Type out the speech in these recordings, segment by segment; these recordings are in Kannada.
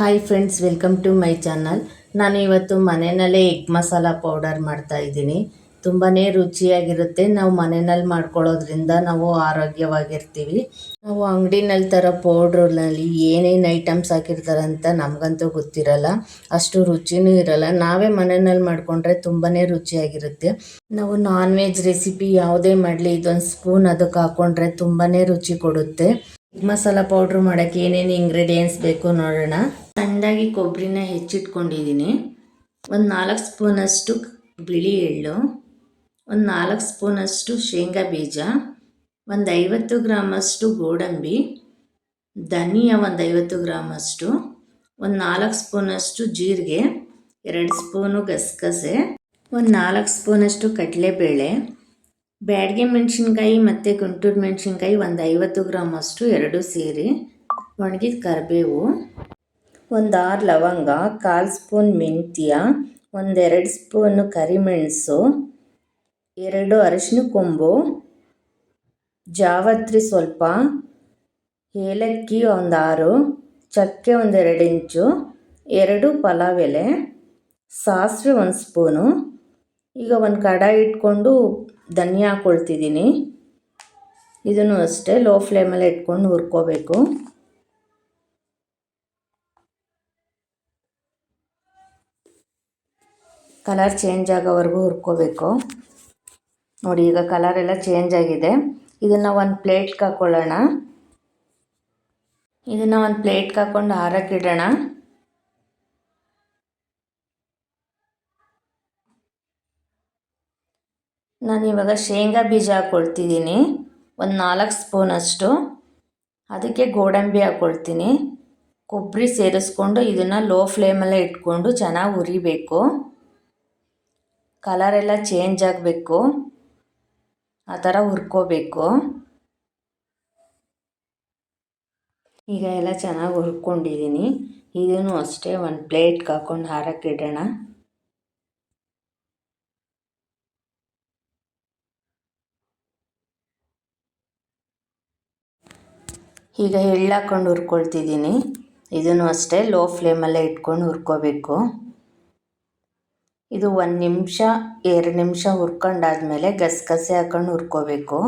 Hi friends welcome to my channel ನಾನು ಇವತ್ತು ಮನೆಯಲ್ಲೇ ಎಗ್ ಮಸಾಲ ಪೌಡರ್ ಮಾಡ್ತಾ ಇದ್ದೀನಿ. ತುಂಬಾ ರುಚಿಯಾಗಿರುತ್ತೆ. ನಾವು ಮನೆಯಲ್ಲಿ ಮಾಡ್ಕೊಳ್ಳೋದ್ರಿಂದ ನಾವು ಆರೋಗ್ಯವಾಗಿರ್ತೀವಿ. ನಾವು ಅಂಗಡಿನಲ್ಲಿ ತರೋ ಪೌಡ್ರಲ್ಲಿ ಏನೇನು ಐಟಮ್ಸ್ ಹಾಕಿರ್ತಾರೆ ಅಂತ ನಮಗಂತೂ ಗೊತ್ತಿರಲ್ಲ. ಅಷ್ಟು ರುಚಿನೂ ಇರಲ್ಲ. ನಾವೇ ಮನೆಯಲ್ಲಿ ಮಾಡಿಕೊಂಡ್ರೆ ತುಂಬಾ ರುಚಿಯಾಗಿರುತ್ತೆ. ನಾವು ನಾನ್ ವೆಜ್ ರೆಸಿಪಿ ಯಾವುದೇ ಮಾಡಲಿ, ಇದೊಂದು ಸ್ಪೂನ್ ಅದಕ್ಕೆ ಹಾಕ್ಕೊಂಡ್ರೆ ತುಂಬಾ ರುಚಿ ಕೊಡುತ್ತೆ. ಮಸಾಲ ಪೌಡ್ರ್ ಮಾಡೋಕ್ಕೆ ಏನೇನು ಇಂಗ್ರೀಡಿಯೆಂಟ್ಸ್ ಬೇಕು ನೋಡೋಣ. ಸಣ್ಣದಾಗಿ ಕೊಬ್ಬರಿನ ಹೆಚ್ಚಿಟ್ಕೊಂಡಿದ್ದೀನಿ. ಒಂದು ನಾಲ್ಕು ಸ್ಪೂನಷ್ಟು ಬಿಳಿ ಎಳ್ಳು, ಒಂದು ನಾಲ್ಕು ಸ್ಪೂನಷ್ಟು ಶೇಂಗಾ ಬೀಜ, ಒಂದು ಐವತ್ತು ಗ್ರಾಮಷ್ಟು ಗೋಡಂಬಿ, ಧನಿಯಾ ಒಂದು ಐವತ್ತು ಗ್ರಾಮಷ್ಟು, ಒಂದು ನಾಲ್ಕು ಸ್ಪೂನಷ್ಟು ಜೀರಿಗೆ, ಎರಡು ಸ್ಪೂನು ಗಸಗಸೆ, ಒಂದು ನಾಲ್ಕು ಸ್ಪೂನಷ್ಟು ಕಡಲೆಬೇಳೆ ಬ್ಯಾಡಗೆ ಮೆಣಸಿನ್ಕಾಯಿ ಮತ್ತು ಗುಂಟೂರು ಮೆಣಸಿನ್ಕಾಯಿ ಒಂದು ಐವತ್ತು ಗ್ರಾಮ್ ಅಷ್ಟು ಎರಡು ಸೇರಿ ಒಣಗಿದ ಕರಿಬೇವು, ಒಂದು ಆರು ಲವಂಗ, ಕಾಲು ಸ್ಪೂನ್ ಮೆಂತ್ಯ ಒಂದೆರಡು ಸ್ಪೂನು ಕರಿಮೆಣಸು, ಎರಡು ಅರಿಶಿನ ಕೊಂಬು, ಜಾವತ್ರಿ ಸ್ವಲ್ಪ, ಏಲಕ್ಕಿ ಒಂದು ಆರು, ಚಕ್ಕೆ ಒಂದೆರಡು ಇಂಚು, ಎರಡು ಪಲಾವ್ ಎಲೆ, ಸಾಸಿವೆ ಒಂದು ಸ್ಪೂನು ಈಗ ಒಂದು ಕಡಾಯಿ ಇಟ್ಕೊಂಡು ಧನಿಯಾ ಹಾಕ್ಕೊಳ್ತಿದ್ದೀನಿ ಇದನ್ನು ಅಷ್ಟೇ ಲೋ ಫ್ಲೇಮಲ್ಲಿ ಇಟ್ಕೊಂಡು ಹುರ್ಕೋಬೇಕು. ಕಲರ್ ಚೇಂಜ್ ಆಗೋವರೆಗೂ ಹುರ್ಕೋಬೇಕು. ನೋಡಿ, ಈಗ ಕಲರ್ ಎಲ್ಲ ಚೇಂಜ್ ಆಗಿದೆ. ಇದನ್ನು ಒಂದು ಪ್ಲೇಟ್ಗೆ ಹಾಕ್ಕೊಳ್ಳೋಣ ಇದನ್ನು ಒಂದು ಪ್ಲೇಟ್ಗೆ ಹಾಕ್ಕೊಂಡು ಹಾರಕ್ಕಿಡೋಣ ನಾನು ಇವಾಗ ಶೇಂಗಾ ಬೀಜ ಹಾಕ್ಕೊಳ್ತಿದ್ದೀನಿ ಒಂದು ನಾಲ್ಕು ಸ್ಪೂನಷ್ಟು ಅದಕ್ಕೆ ಗೋಡಂಬಿ ಹಾಕ್ಕೊಳ್ತೀನಿ ಕೊಬ್ಬರಿ ಸೇರಿಸ್ಕೊಂಡು ಇದನ್ನು ಲೋ ಫ್ಲೇಮಲ್ಲೇ ಇಟ್ಕೊಂಡು ಚೆನ್ನಾಗಿ ಹುರಿಬೇಕು. ಕಲರೆಲ್ಲ ಚೇಂಜ್ ಆಗಬೇಕು. ಆ ಥರ ಹುರ್ಕೋಬೇಕು. ಈಗ ಎಲ್ಲ ಚೆನ್ನಾಗಿ ಹುರ್ಕೊಂಡಿದ್ದೀನಿ. ಇದನ್ನು ಅಷ್ಟೇ ಒಂದು ಪ್ಲೇಟ್ಗೆ ಹಾಕ್ಕೊಂಡು ಹಾರಕ್ಕಿಡೋಣ ಈಗ ಎಳ್ಳು ಹಾಕ್ಕೊಂಡು ಹುರ್ಕೊಳ್ತಿದ್ದೀನಿ. ಇದನ್ನು ಅಷ್ಟೇ ಲೋ ಫ್ಲೇಮಲ್ಲೇ ಇಟ್ಕೊಂಡು ಹುರ್ಕೋಬೇಕು. ಇದು ಒಂದು ನಿಮಿಷ, ಎರಡು ನಿಮಿಷ ಹುರ್ಕೊಂಡಾದ್ಮೇಲೆ ಗಸಗಸೆ ಹಾಕೊಂಡು ಹುರ್ಕೋಬೇಕು.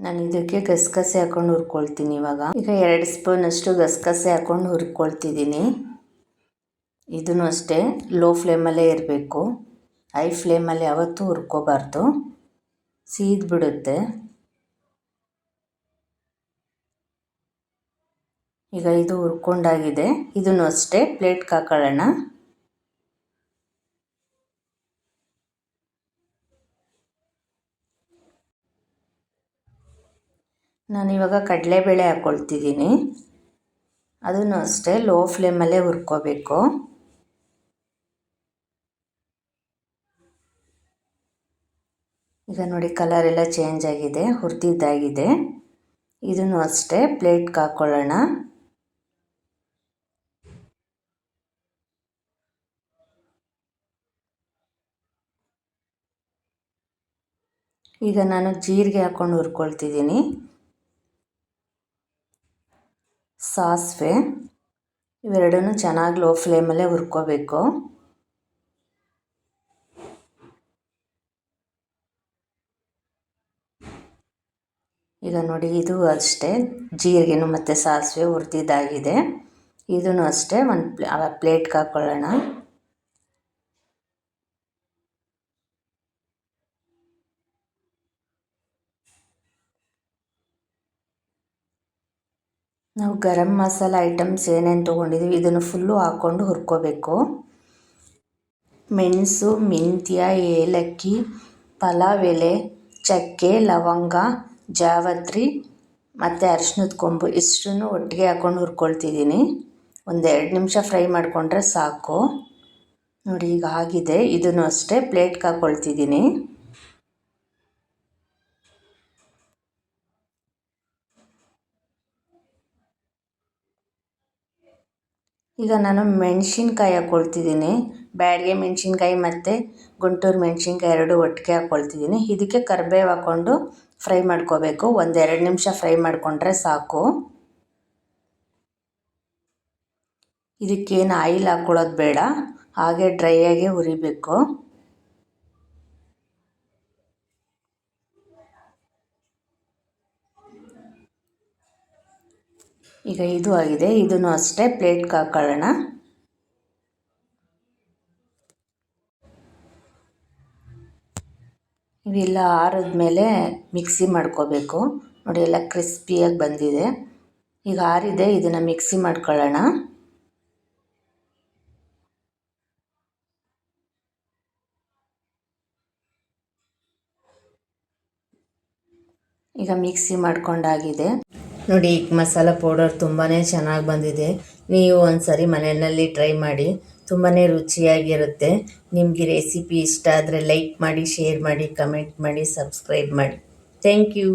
ನಾನು ಇದಕ್ಕೆ ಗಸಗಸೆ ಹಾಕೊಂಡು ಹುರ್ಕೊಳ್ತೀನಿ ಇವಾಗ. ಈಗ ಎರಡು ಸ್ಪೂನಷ್ಟು ಗಸಗಸೆ ಹಾಕೊಂಡು ಹುರ್ಕೊಳ್ತಿದ್ದೀನಿ. ಇದನ್ನು ಅಷ್ಟೇ ಲೋ ಫ್ಲೇಮಲ್ಲೇ ಇರಬೇಕು. ಹೈ ಫ್ಲೇಮಲ್ಲಿ ಯಾವತ್ತೂ ಹುರ್ಕೋಬಾರ್ದು. ಬಿಡುತ್ತೆ ಈಗ ಇದು ಹುರ್ಕೊಂಡಾಗಿದೆ. ಇದನ್ನು ಅಷ್ಟೇ ಪ್ಲೇಟ್ಗೆ ಹಾಕೊಳ್ಳೋಣ. ನಾನಿವಾಗ ಕಡಲೆಬೇಳೆ ಹಾಕ್ಕೊಳ್ತಿದ್ದೀನಿ ಅದನ್ನು ಅಷ್ಟೇ ಲೋ ಫ್ಲೇಮಲ್ಲೇ ಹುರ್ಕೋಬೇಕು. ಈಗ ನೋಡಿ ಕಲರ್ ಎಲ್ಲ ಚೇಂಜ್ ಆಗಿದೆ, ಹುರಿದಿದ್ದಾಗಿದೆ. ಇದನ್ನು ಅಷ್ಟೇ ಪ್ಲೇಟ್ಗೆ ಹಾಕ್ಕೊಳ್ಳೋಣ ಈಗ ನಾನು ಜೀರಿಗೆ ಹಾಕ್ಕೊಂಡು ಹುರ್ಕೊಳ್ತಿದ್ದೀನಿ. ಸಾಸಿವೆ ಇವೆರಡನ್ನೂ ಚೆನ್ನಾಗಿ ಲೋ ಫ್ಲೇಮಲ್ಲೇ ಹುರ್ಕೋಬೇಕು. ಈಗ ನೋಡಿ, ಇದು ಅಷ್ಟೇ. ಜೀರಿಗೆನೂ ಮತ್ತು ಸಾಸಿವೆ ಹುರಿದಿದ್ದಾಗಿದೆ. ಇದೂ ಅಷ್ಟೇ. ಒಂದು ಪ್ಲೇ ಪ್ಲೇಟ್ಗೆ ಹಾಕ್ಕೊಳ್ಳೋಣ ನಾವು ಗರಂ ಮಸಾಲ ಐಟಮ್ಸ್ ಏನೇನು ತೊಗೊಂಡಿದ್ದೀವಿ ಇದನ್ನು ಫುಲ್ಲು ಹಾಕ್ಕೊಂಡು ಹುರ್ಕೋಬೇಕು. ಮೆಣಸು, ಮೆಂತ್ಯ, ಏಲಕ್ಕಿ, ಪಲಾವ್, ಎಲೆ, ಚಕ್ಕೆ, ಲವಂಗ ಜಾವತ್ರಿ, ಮತ್ತು ಅರ್ಶಿನದ ಕೊಂಬು ಇಷ್ಟನ್ನು ಒಟ್ಟಿಗೆ ಹಾಕ್ಕೊಂಡು ಹುರ್ಕೊಳ್ತಿದ್ದೀನಿ. ಒಂದು ಎರಡು ನಿಮಿಷ ಫ್ರೈ ಮಾಡಿಕೊಂಡ್ರೆ ಸಾಕು. ನೋಡಿ, ಈಗ ಆಗಿದೆ. ಇದನ್ನು ಅಷ್ಟೇ ಪ್ಲೇಟ್ಗೆ ಹಾಕ್ಕೊಳ್ತಿದ್ದೀನಿ ಈಗ ನಾನು ಮೆಣಸಿನ್ಕಾಯಿ ಹಾಕ್ಕೊಳ್ತಿದ್ದೀನಿ ಬ್ಯಾಡಿಗೆ ಮೆಣಸಿನ್ಕಾಯಿ ಮತ್ತು ಗುಂಟೂರು ಮೆಣಸಿನ್ಕಾಯಿ ಎರಡು ಒಟ್ಟಿಗೆ ಹಾಕ್ಕೊಳ್ತಿದ್ದೀನಿ ಇದಕ್ಕೆ ಕರಿಬೇವು ಹಾಕ್ಕೊಂಡು ಫ್ರೈ ಮಾಡ್ಕೋಬೇಕು. ಒಂದೆರಡು ನಿಮಿಷ ಫ್ರೈ ಮಾಡಿಕೊಂಡ್ರೆ ಸಾಕು. ಇದಕ್ಕೇನು ಆಯಿಲ್ ಹಾಕ್ಕೊಳ್ಳೋದು ಬೇಡ. ಹಾಗೆ ಡ್ರೈಯಾಗೆ ಹುರಿಬೇಕು. ಈಗ ಇದು ಆಗಿದೆ. ಇದನ್ನು ಅಷ್ಟೇ ಪ್ಲೇಟ್ಗೆ ಹಾಕೊಳ್ಳೋಣ. ಇವೆಲ್ಲ ಆರಿದ್ಮೇಲೆ ಮಿಕ್ಸಿ ಮಾಡ್ಕೋಬೇಕು. ನೋಡಿ, ಎಲ್ಲ ಕ್ರಿಸ್ಪಿಯಾಗಿ ಬಂದಿದೆ. ಈಗ ಆರಿದೆ, ಇದನ್ನು ಮಿಕ್ಸಿ ಮಾಡ್ಕೊಳ್ಳೋಣ. ಈಗ ಮಿಕ್ಸಿ ಮಾಡ್ಕೊಂಡಾಗಿದೆ. ನೋಡಿ, ಈಗ ಮಸಾಲ ಪೌಡರ್ ತುಂಬಾ ಚೆನ್ನಾಗಿ ಬಂದಿದೆ. ನೀವು ಒಂದ್ಸರಿ ಮನೆಯಲ್ಲಿ ಟ್ರೈ ಮಾಡಿ. ತುಂಬಾ ರುಚಿಯಾಗಿರುತ್ತೆ. ನಿಮಗೆ ರೆಸಿಪಿ ಇಷ್ಟ ಆದರೆ ಲೈಕ್ ಮಾಡಿ ಶೇರ್ ಮಾಡಿ ಕಮೆಂಟ್ ಮಾಡಿ ಸಬ್ಸ್ಕ್ರೈಬ್ ಮಾಡಿ. Thank you